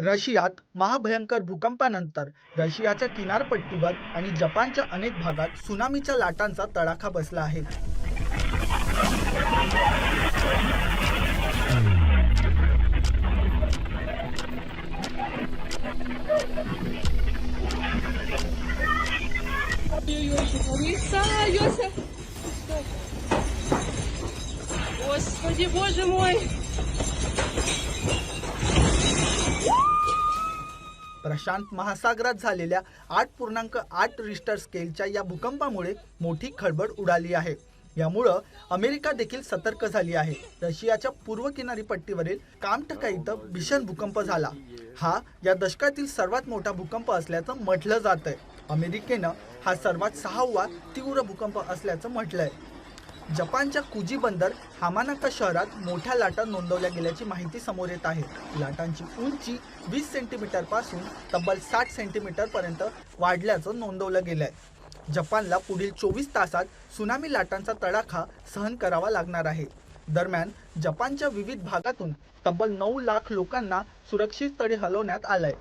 रशियात महाभयंकर भूकंपानंतर रशियाच्या किनारपट्टीवर आणि जपानच्या अनेक भागात सुनामीच्या लाटांचा तडाखा बसला आहे Ой-ой-ой, Йося! Господи, боже мой! प्रशांत महासागरात झालेल्या आठ पूर्णांक आठ रिस्टर स्केलच्या या भूकंपामुळे मोठी खळबळ उडाली आहे. यामुळं अमेरिका देखील सतर्क झाली आहे. रशियाच्या पूर्व किनारीपट्टीवरील कामटका इथं भीषण भूकंप झाला. हा या दशकातील सर्वात मोठा भूकंप असल्याचं म्हटलं जात आहे अमेरिकेनं हा सर्वात सहावा तीव्र भूकंप असल्याचं म्हटलंय. जपानच्या कुजी बंदर हामानाका शहरात मोठ्या लाटा नोंदवल्या गेल्याची माहिती समोर येत आहे. लाटांची उंची वीस सेंटीमीटरपासून तब्बल साठ सेंटीमीटर पर्यंत वाढल्याचं नोंदवलं गेलंय. जपानला पुढील चोवीस तासात सुनामी लाटांचा तडाखा सहन करावा लागणार आहे. दरम्यान जपानच्या विविध भागातून तब्बल नऊ लाख लोकांना सुरक्षित स्थळी हलवण्यात आलंय.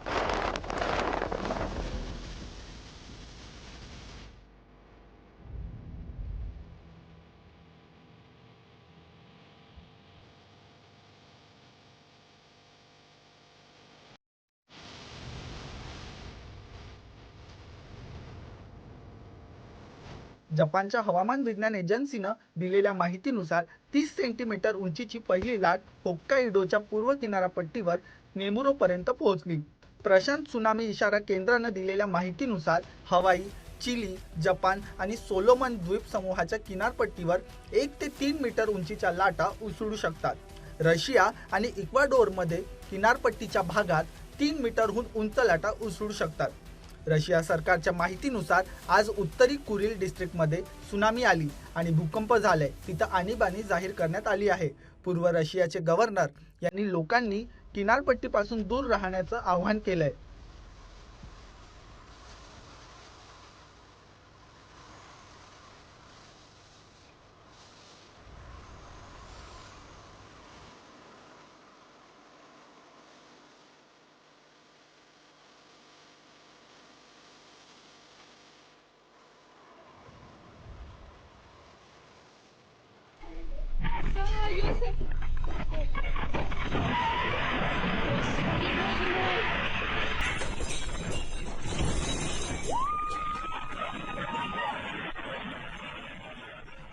जपानच्या हवामान विज्ञान एजन्सीनं दिलेल्या माहितीनुसार तीस सेंटीमीटर उंचीची पहिली लाट होक्काइडोच्या पूर्व किनारपट्टीवर नेमुरोपर्यंत पोहोचली. प्रशांत सुनामी इशारा केंद्रानं दिलेल्या माहितीनुसार हवाई चिली जपान आणि सोलोमन द्वीप समूहाच्या किनारपट्टीवर एक ते तीन मीटर उंचीच्या लाटा उसळू शकतात. रशिया आणि इक्वाडोरमध्ये किनारपट्टीच्या भागात तीन मीटरहून उंच लाटा उसळू शकतात. रशिया सरकारच्या माहितीनुसार आज उत्तरी कुरिल डिस्ट्रिक्टमध्ये सुनामी आली आणि भूकंप झालाय. तिथं आणीबाणी जाहीर करण्यात आली आहे. पूर्व रशियाचे गव्हर्नर यांनी लोकांनी किनारपट्टीपासून दूर राहण्याचं आवाहन केलंय.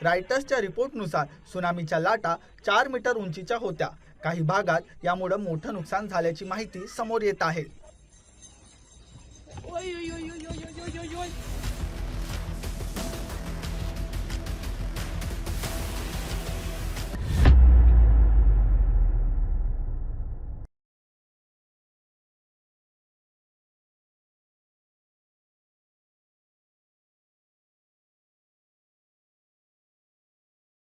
रायटर्सच्या रिपोर्टनुसार सुनामीच्या लाटा चार मीटर उंचीच्या होत्या. काही भागात यामुळं मोठं नुकसान झाल्याची माहिती समोर येत आहे.